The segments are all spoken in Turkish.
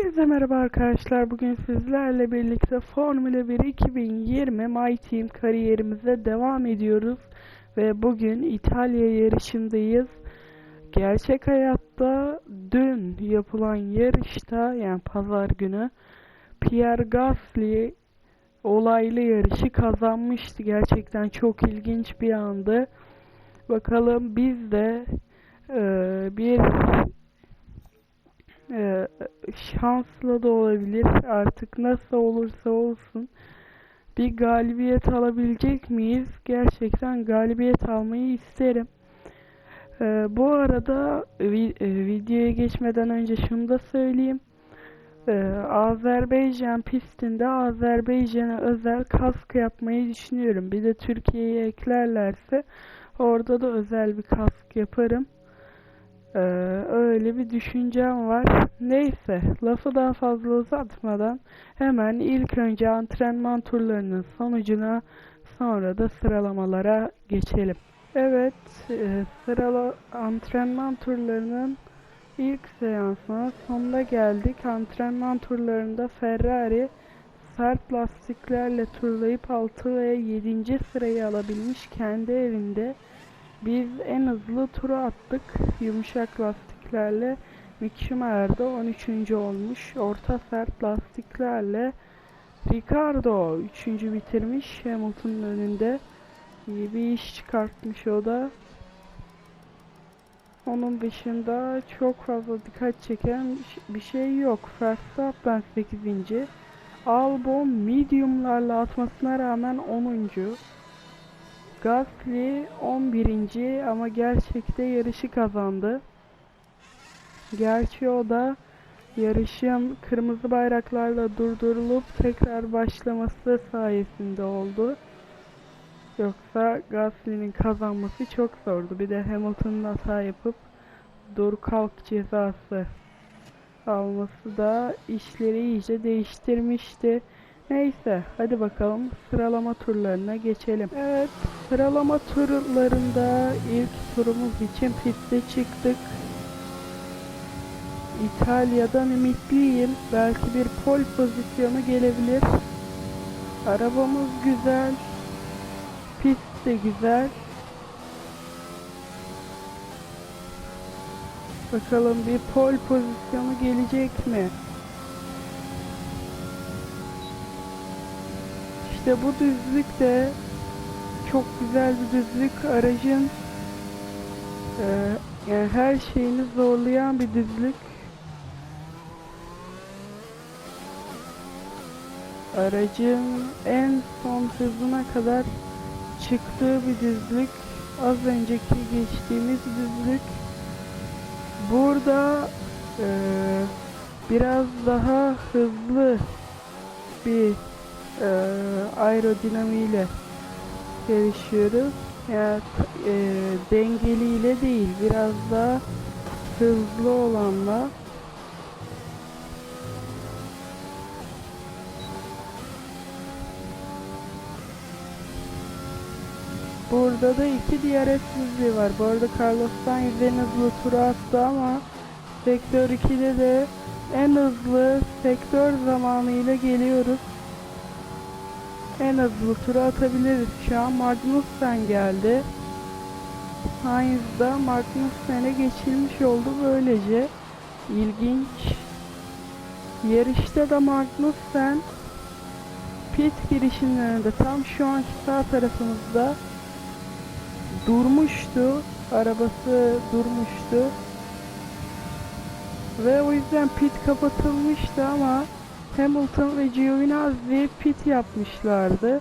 Hepinize merhaba arkadaşlar. Bugün sizlerle birlikte Formula 1 2020 My Team kariyerimize devam ediyoruz. Ve bugün İtalya yarışındayız. Gerçek hayatta dün yapılan yarışta yani pazar günü Pierre Gasly olaylı yarışı kazanmıştı. Gerçekten çok ilginç bir andı. Bakalım biz de eee, bir ee, şansla da olabilir. Artık nasıl olursa olsun bir galibiyet alabilecek miyiz? Gerçekten galibiyet almayı isterim. Ee, bu arada vi- e, videoya geçmeden önce şunu da söyleyeyim. Ee, Azerbaycan pistinde Azerbaycan'a özel kask yapmayı düşünüyorum. Bir de Türkiye'yi eklerlerse orada da özel bir kask yaparım. Ee, öyle bir düşüncem var. Neyse, lafı daha fazla uzatmadan hemen ilk önce antrenman turlarının sonucuna sonra da sıralamalara geçelim. Evet, e, sırala antrenman turlarının ilk seansına sonuna geldik. Antrenman turlarında Ferrari sert lastiklerle turlayıp 6 ve 7. sırayı alabilmiş kendi evinde. Biz en hızlı turu attık yumuşak lastiklerle. Mick Schumacher de 13. olmuş. Orta sert lastiklerle Ricardo 3. bitirmiş Hamilton'ın önünde. İyi bir iş çıkartmış o da. Onun dışında çok fazla dikkat çeken bir şey yok. Verstappen 8. Albon mediumlarla atmasına rağmen 10. Gasly 11. ama gerçekte yarışı kazandı. Gerçi o da yarışın kırmızı bayraklarla durdurulup tekrar başlaması sayesinde oldu. Yoksa Gasly'nin kazanması çok zordu. Bir de Hamilton'ın hata yapıp dur kalk cezası alması da işleri iyice değiştirmişti. Neyse hadi bakalım sıralama turlarına geçelim. Evet sıralama turlarında ilk turumuz için piste çıktık. İtalya'dan ümitliyim. Belki bir pol pozisyonu gelebilir. Arabamız güzel. Pist de güzel. Bakalım bir pol pozisyonu gelecek mi? İşte bu düzlük de çok güzel bir düzlük. Aracın e, yani her şeyini zorlayan bir düzlük. Aracın en son hızına kadar çıktığı bir düzlük. Az önceki geçtiğimiz düzlük. Burada e, biraz daha hızlı bir e, aerodinamiğiyle yarışıyoruz. Yani e, dengeliyle değil, biraz daha hızlı olanla. Burada da iki diğer düzlüğü var. Bu arada Carlos Sainz en hızlı turu attı ama Sektör 2'de de en hızlı sektör zamanıyla geliyoruz. En hızlı turu atabiliriz. Şu an Magnussen geldi. Sainz da Magnussen'e geçilmiş oldu böylece. İlginç. Yarışta da Magnussen pit girişinin önünde tam şu anki sağ tarafımızda durmuştu. Arabası durmuştu. Ve o yüzden pit kapatılmıştı ama Hamilton ve Giovinazzi pit yapmışlardı.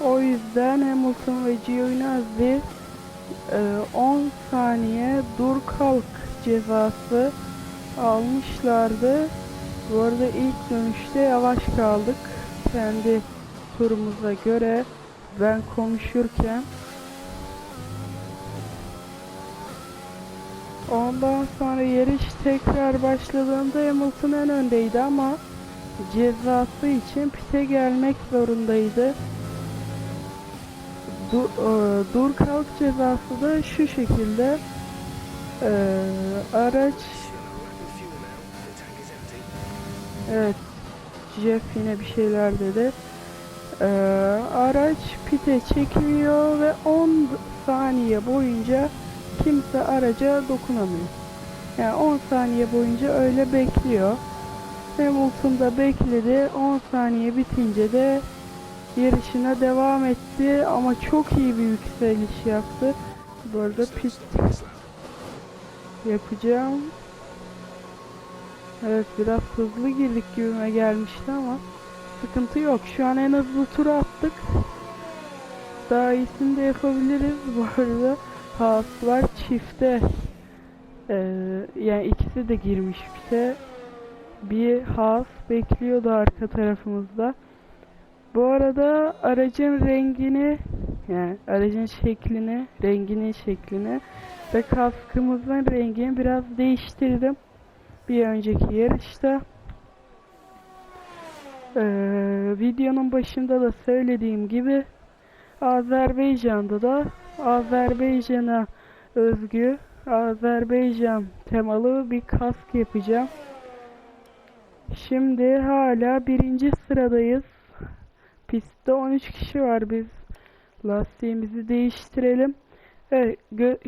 O yüzden Hamilton ve Giovinazzi e, 10 saniye dur kalk cezası almışlardı. Bu arada ilk dönüşte yavaş kaldık. Kendi turumuza göre ben konuşurken Ondan sonra yarış tekrar başladığında Hamilton en öndeydi ama cezası için pite gelmek zorundaydı. Du, e, dur kalk cezası da şu şekilde e, araç Evet. Jeff yine bir şeyler dedi. Ee, araç pite çekiliyor ve 10 saniye boyunca kimse araca dokunamıyor. Yani 10 saniye boyunca öyle bekliyor. Hamilton da bekledi. 10 saniye bitince de yarışına devam etti ama çok iyi bir yükseliş yaptı. Bu arada pit yapacağım. Evet biraz hızlı girdik gibime gelmişti ama sıkıntı yok. Şu an en hızlı turu attık. Daha iyisini de yapabiliriz. Bu arada Haas var çifte. Ee, yani ikisi de girmiş pite. Bir Haas bekliyordu arka tarafımızda. Bu arada aracın rengini yani aracın şeklini, renginin şeklini ve kaskımızın rengini biraz değiştirdim. Bir önceki yarışta. Ee, videonun başında da söylediğim gibi Azerbaycan'da da Azerbaycan'a özgü Azerbaycan temalı bir kask yapacağım. Şimdi hala birinci sıradayız. Pistte 13 kişi var. Biz lastiğimizi değiştirelim. Evet,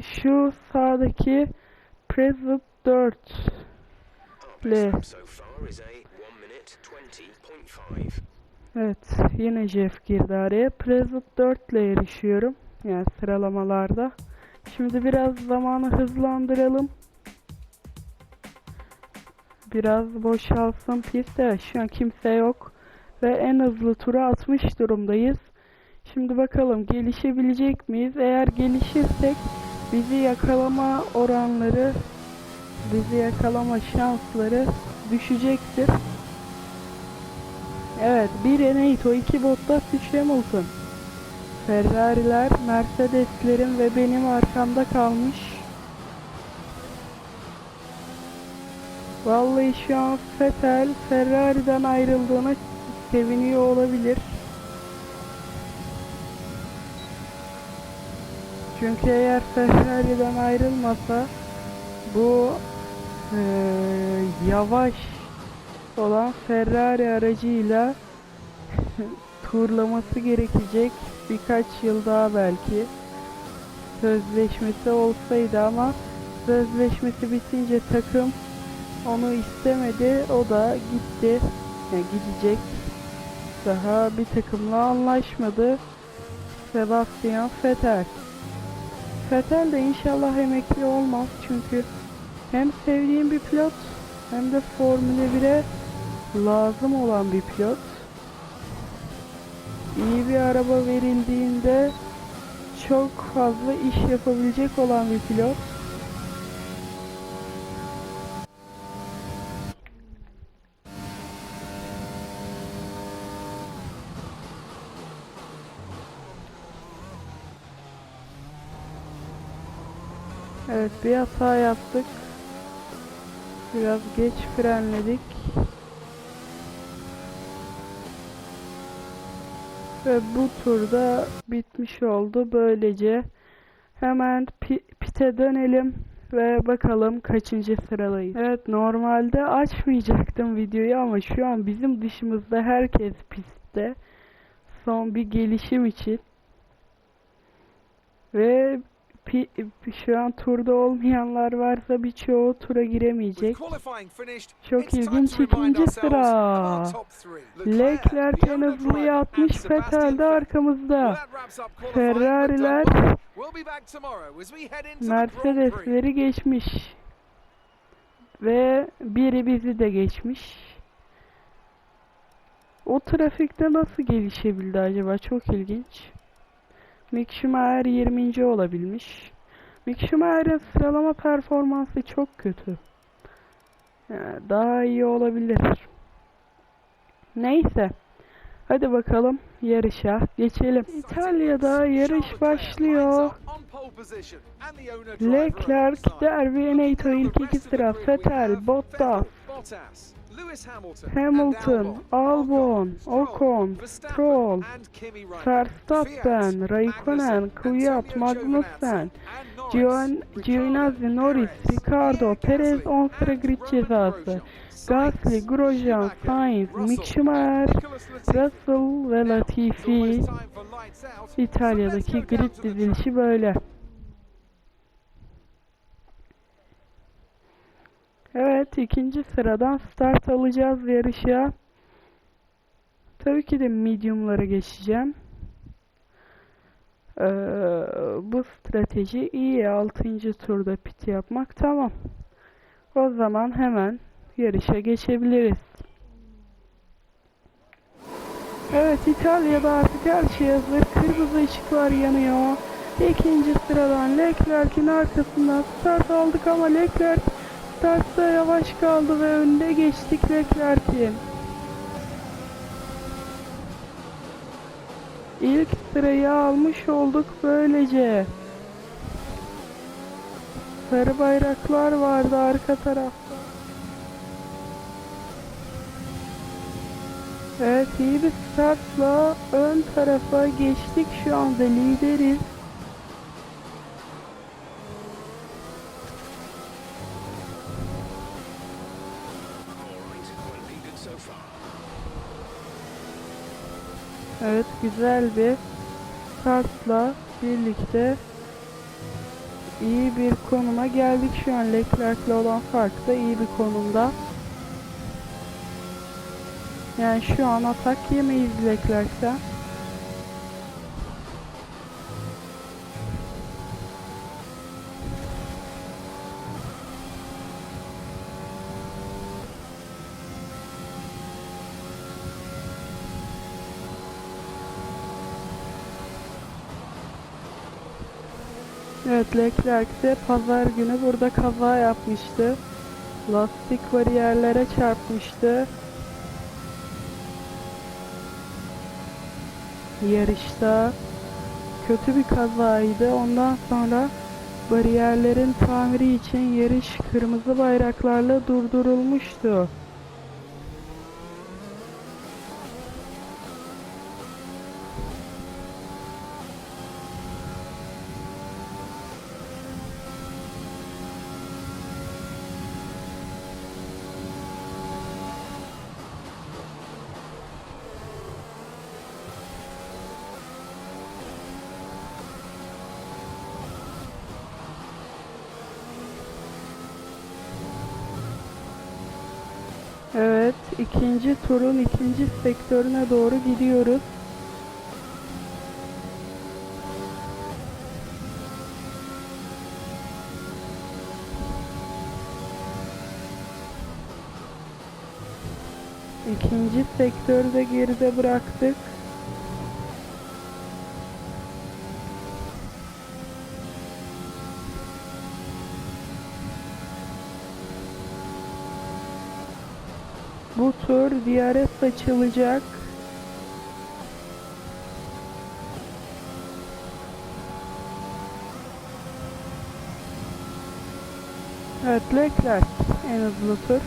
şu sağdaki President 4 Le. so far is a 1 minute 20.5. Evet, yine Jeff girdi araya. President 4 ile yarışıyorum. Yani sıralamalarda. Şimdi biraz zamanı hızlandıralım. Biraz boşalsın pist. Evet, şu an kimse yok. Ve en hızlı tura atmış durumdayız. Şimdi bakalım gelişebilecek miyiz? Eğer gelişirsek bizi yakalama oranları, bizi yakalama şansları düşecektir. Evet, bir Eneito, iki Bottas, üç Hamilton. Ferrari'ler, Mercedes'lerin ve benim arkamda kalmış. Vallahi şu an Vettel Ferrari'den ayrıldığına seviniyor olabilir. Çünkü eğer Ferrari'den ayrılmasa bu eee, yavaş olan Ferrari aracıyla turlaması gerekecek birkaç yıl daha belki sözleşmesi olsaydı ama sözleşmesi bitince takım onu istemedi. O da gitti. Yani gidecek. Daha bir takımla anlaşmadı. Sebastian Vettel. Vettel de inşallah emekli olmaz. Çünkü hem sevdiğim bir pilot hem de Formula 1'e lazım olan bir pilot. İyi bir araba verildiğinde çok fazla iş yapabilecek olan bir pilot. Evet bir hata yaptık. Biraz geç frenledik. Ve bu turda bitmiş oldu. Böylece hemen pi- pite dönelim ve bakalım kaçıncı sıradayız. Evet normalde açmayacaktım videoyu ama şu an bizim dışımızda herkes pistte. Son bir gelişim için. Ve şu an turda olmayanlar varsa birçoğu tura giremeyecek. Çok ilginç ikinci sıra. Leclerc en hızlıyı atmış, Vettel de arkamızda. Ferrari'ler Mercedes'leri geçmiş. Ve biri bizi de geçmiş. O trafikte nasıl gelişebildi acaba? Çok ilginç. Mick Schumacher 20. olabilmiş. Mick Schumacher'ın sıralama performansı çok kötü. Yani daha iyi olabilir. Neyse. Hadi bakalım yarışa geçelim. İtalya'da yarış başlıyor. Leclerc, Derby, Eneito ilk iki sıra. Vettel, Bottas, Hamilton, Albon, Ocon, Stroll, Verstappen, Raikkonen, Kvyat, Magnussen, Giovinazzi, Norris, Ricardo, Perez Gasly, 10 sıra and grid Romain cezası. Gasly, Grosjean, Sainz, Mick Schumacher. Russell ve Latifi İtalya'daki grid dizilişi böyle. Evet, ikinci sıradan start alacağız yarışa. Tabii ki de medium'lara geçeceğim. Ee, bu strateji iyi. 6. turda pit yapmak tamam. O zaman hemen yarışa geçebiliriz. Evet İtalya'da artık her şey hazır. Kırmızı ışıklar yanıyor. İkinci sıradan Leclerc'in arkasından start aldık ama Leclerc startta yavaş kaldı ve önde geçtik Leclerc'in. İlk sırayı almış olduk böylece. Sarı bayraklar vardı arka tarafta. Evet iyi bir startla ön tarafa geçtik şu anda lideriz. Evet güzel bir startla birlikte iyi bir konuma geldik şu an Leclerc'le olan fark da iyi bir konumda. Yani şu an atak yemeyiz Leclerc'ten. Leclerc de pazar günü burada kaza yapmıştı. Lastik bariyerlere çarpmıştı. Yarışta kötü bir kazaydı. Ondan sonra bariyerlerin tamiri için yarış kırmızı bayraklarla durdurulmuştu. İkinci turun ikinci sektörüne doğru gidiyoruz. İkinci sektörü de geride bıraktık. Bu tur DRS açılacak. Evet Leclerc en hızlı tur.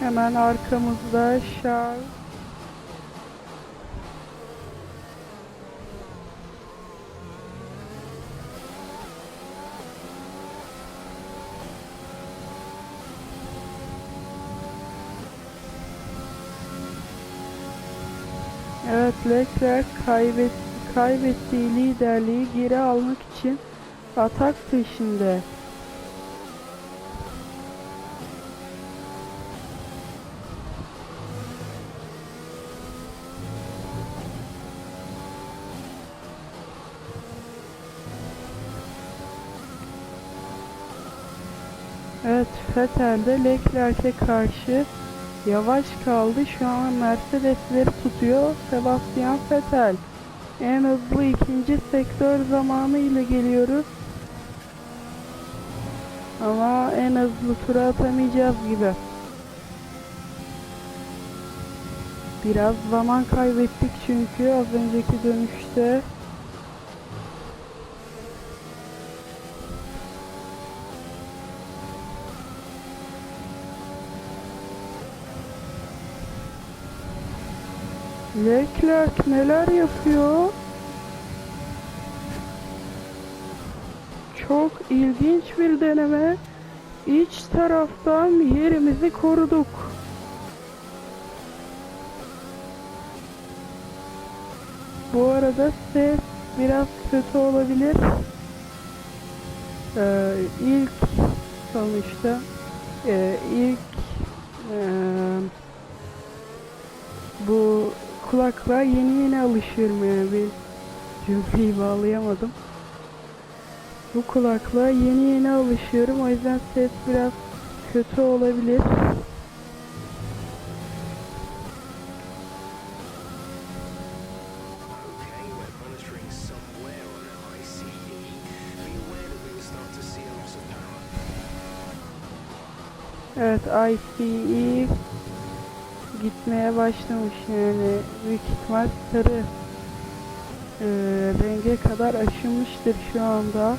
Hemen arkamızda Charles. Leclerc kaybet, kaybettiği liderliği geri almak için atak peşinde. Evet Vettel de Leclerc'e karşı yavaş kaldı. Şu an Mercedes'leri tutuyor. Sebastian Vettel. En hızlı ikinci sektör zamanı ile geliyoruz. Ama en hızlı tura atamayacağız gibi. Biraz zaman kaybettik çünkü az önceki dönüşte. Leclerc neler yapıyor? Çok ilginç bir deneme. İç taraftan yerimizi koruduk. Bu arada ses biraz kötü olabilir. Ee, ilk sonuçta e, ilk e, bu kulaklığa yeni yeni alışıyorum yani bir cümleyi bağlayamadım. Bu kulaklığa yeni yeni alışıyorum o yüzden ses biraz kötü olabilir. Power. Evet ICE gitmeye başlamış yani büyük ihtimal sarı e, renge kadar aşınmıştır şu anda.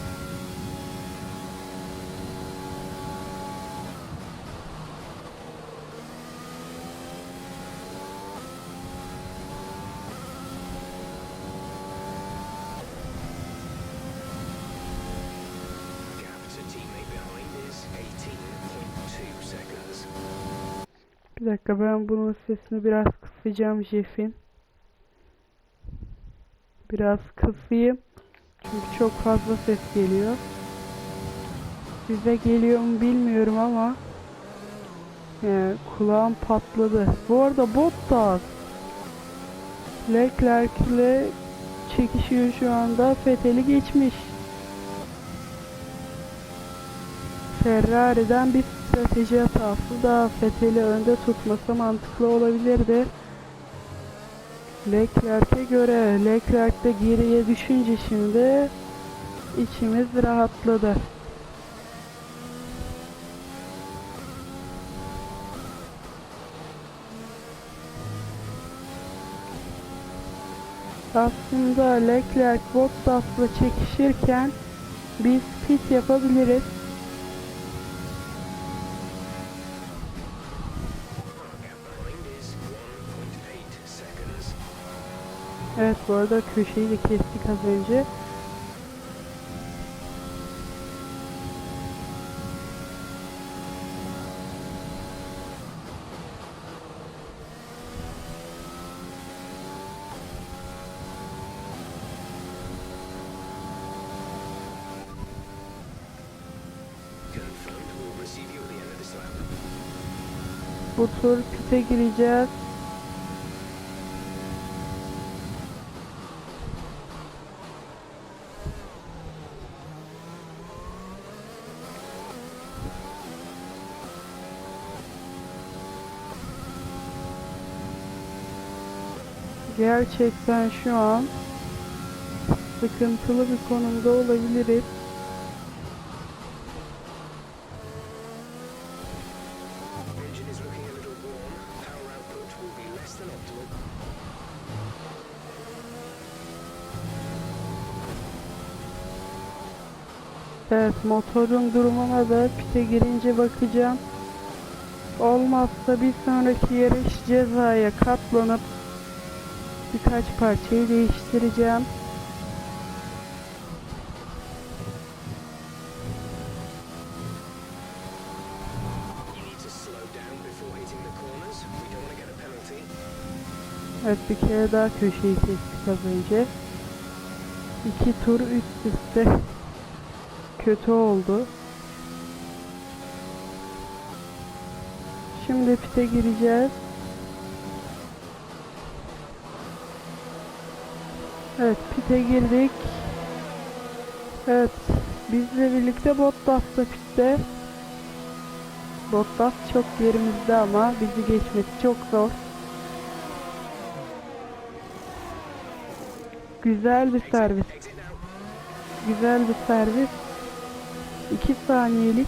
Bir dakika ben bunun sesini biraz kısacağım Jeff'in. Biraz kısayım. Çünkü çok fazla ses geliyor. Size geliyor mu bilmiyorum ama yani kulağım patladı. Bu arada Bottas Leclerc ile çekişiyor şu anda. Fethel'i geçmiş. Ferrari'den bir strateji hatası da Fethel'i önde tutması mantıklı olabilirdi. Leclerc'e göre Leclerc de geriye düşünce şimdi içimiz rahatladı. Aslında Leclerc Bottas'la çekişirken biz pit yapabiliriz. Evet bu arada köşeyi de kestik az önce. Bu tur pite gireceğiz. Gerçekten şu an sıkıntılı bir konumda olabiliriz. Evet motorun durumuna da pite girince bakacağım. Olmazsa bir sonraki yarış cezaya katlanıp birkaç parçayı değiştireceğim. Evet bir kere daha köşeyi kestik az önce. İki tur üst üste kötü oldu. Şimdi pite gireceğiz. Evet pite girdik. Evet bizle birlikte Bottas da pitte. Bottas çok yerimizde ama bizi geçmesi çok zor. Güzel bir servis. Güzel bir servis. 2 saniyelik.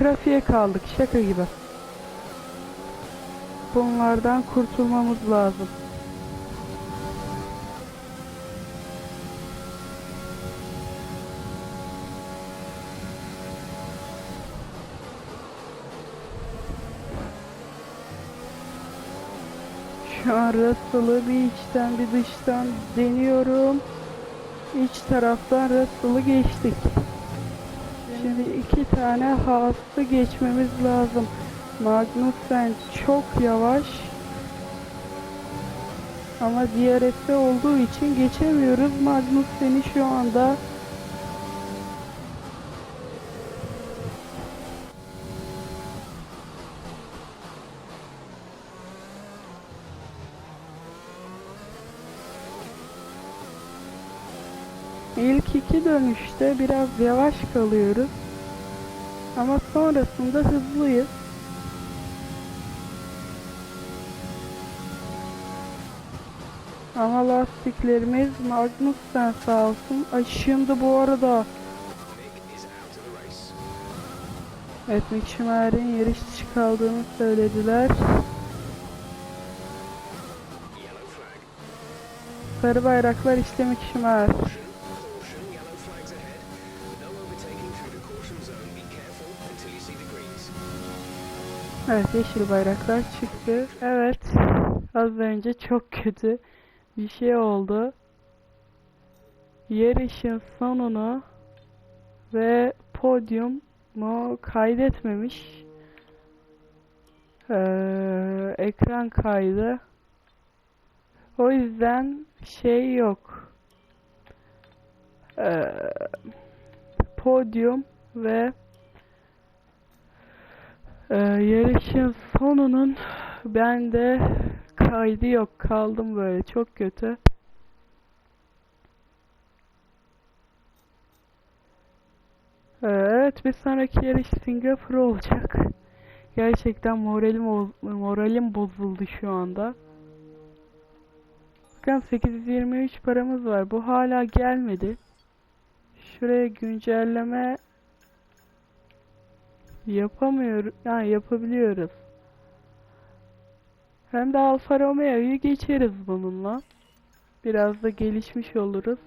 Trafiğe kaldık şaka gibi. Bunlardan kurtulmamız lazım. Şu an Russell'ı bir içten bir dıştan deniyorum. İç taraftan Russell'ı geçtik. Şimdi iki tane Haas'ı geçmemiz lazım. Magnussen çok yavaş. Ama DRS'de olduğu için geçemiyoruz. Magnussen'i şu anda İlk iki dönüşte biraz yavaş kalıyoruz. Ama sonrasında hızlıyız. Ama lastiklerimiz Magnussen sağ olsun. Ay şimdi bu arada. Evet Mick Schumacher'in yarış dışı kaldığını söylediler. Sarı bayraklar işte Mick Schumacher. Evet yeşil bayraklar çıktı. Evet az önce çok kötü bir şey oldu. Yarışın sonunu ve podyumu kaydetmemiş. Ee, ekran kaydı. O yüzden şey yok. Ee, podyum ve ee, yarışın sonunun bende kaydı yok. Kaldım böyle. Çok kötü. Evet bir sonraki yarış Singapur olacak. Gerçekten moralim moralim bozuldu şu anda. Bakın 823 paramız var. Bu hala gelmedi. Şuraya güncelleme Yapamıyoruz. Yani yapabiliyoruz. Hem de Alfa Romeo'yu geçeriz bununla. Biraz da gelişmiş oluruz.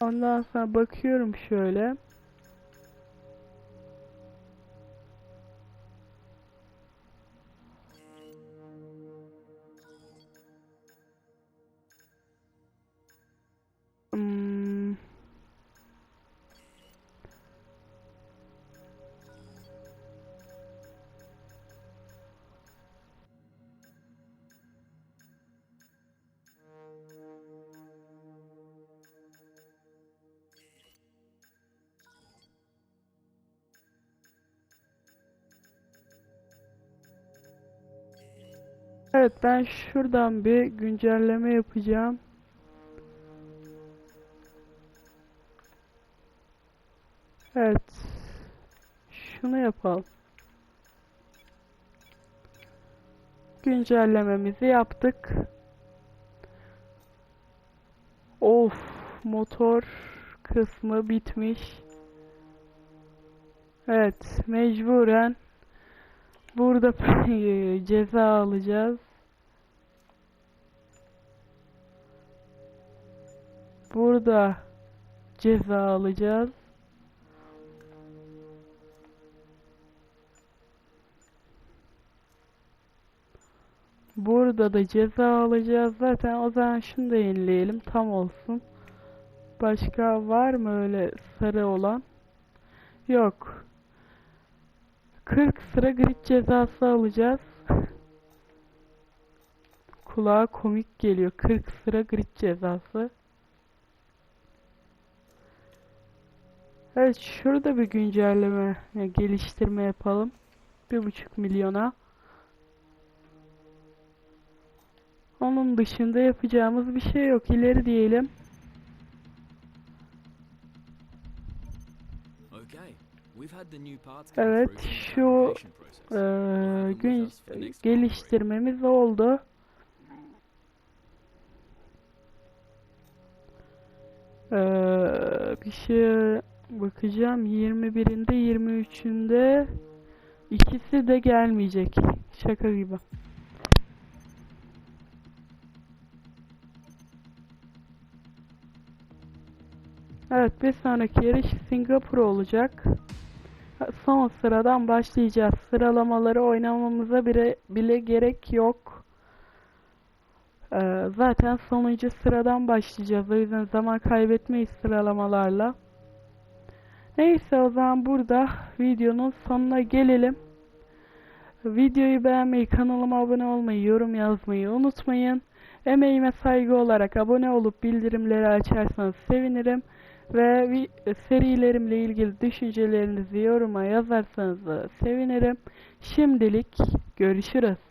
Ondan sonra bakıyorum şöyle. Evet ben şuradan bir güncelleme yapacağım. Evet. Şunu yapalım. Güncellememizi yaptık. Of, motor kısmı bitmiş. Evet, mecburen burada ceza alacağız. Burada ceza alacağız. Burada da ceza alacağız. Zaten o zaman şunu da yenileyelim. Tam olsun. Başka var mı öyle sarı olan? Yok. 40 sıra grid cezası alacağız. Kulağa komik geliyor. 40 sıra grid cezası. Evet şurada bir güncelleme, yani geliştirme yapalım. 1.5 milyona. Onun dışında yapacağımız bir şey yok. İleri diyelim. Evet, şu them gün geliştirmemiz oldu. Eee, bir şey bakacağım. 21'inde 23'ünde ikisi de gelmeyecek. Şaka gibi. Evet bir sonraki yarış Singapur olacak. son sıradan başlayacağız. Sıralamaları oynamamıza bile, bile gerek yok. Ee, zaten sonuncu sıradan başlayacağız. O yüzden zaman kaybetmeyiz sıralamalarla. Neyse o zaman burada videonun sonuna gelelim. Videoyu beğenmeyi, kanalıma abone olmayı, yorum yazmayı unutmayın. Emeğime saygı olarak abone olup bildirimleri açarsanız sevinirim. Ve serilerimle ilgili düşüncelerinizi yoruma yazarsanız da sevinirim. Şimdilik görüşürüz.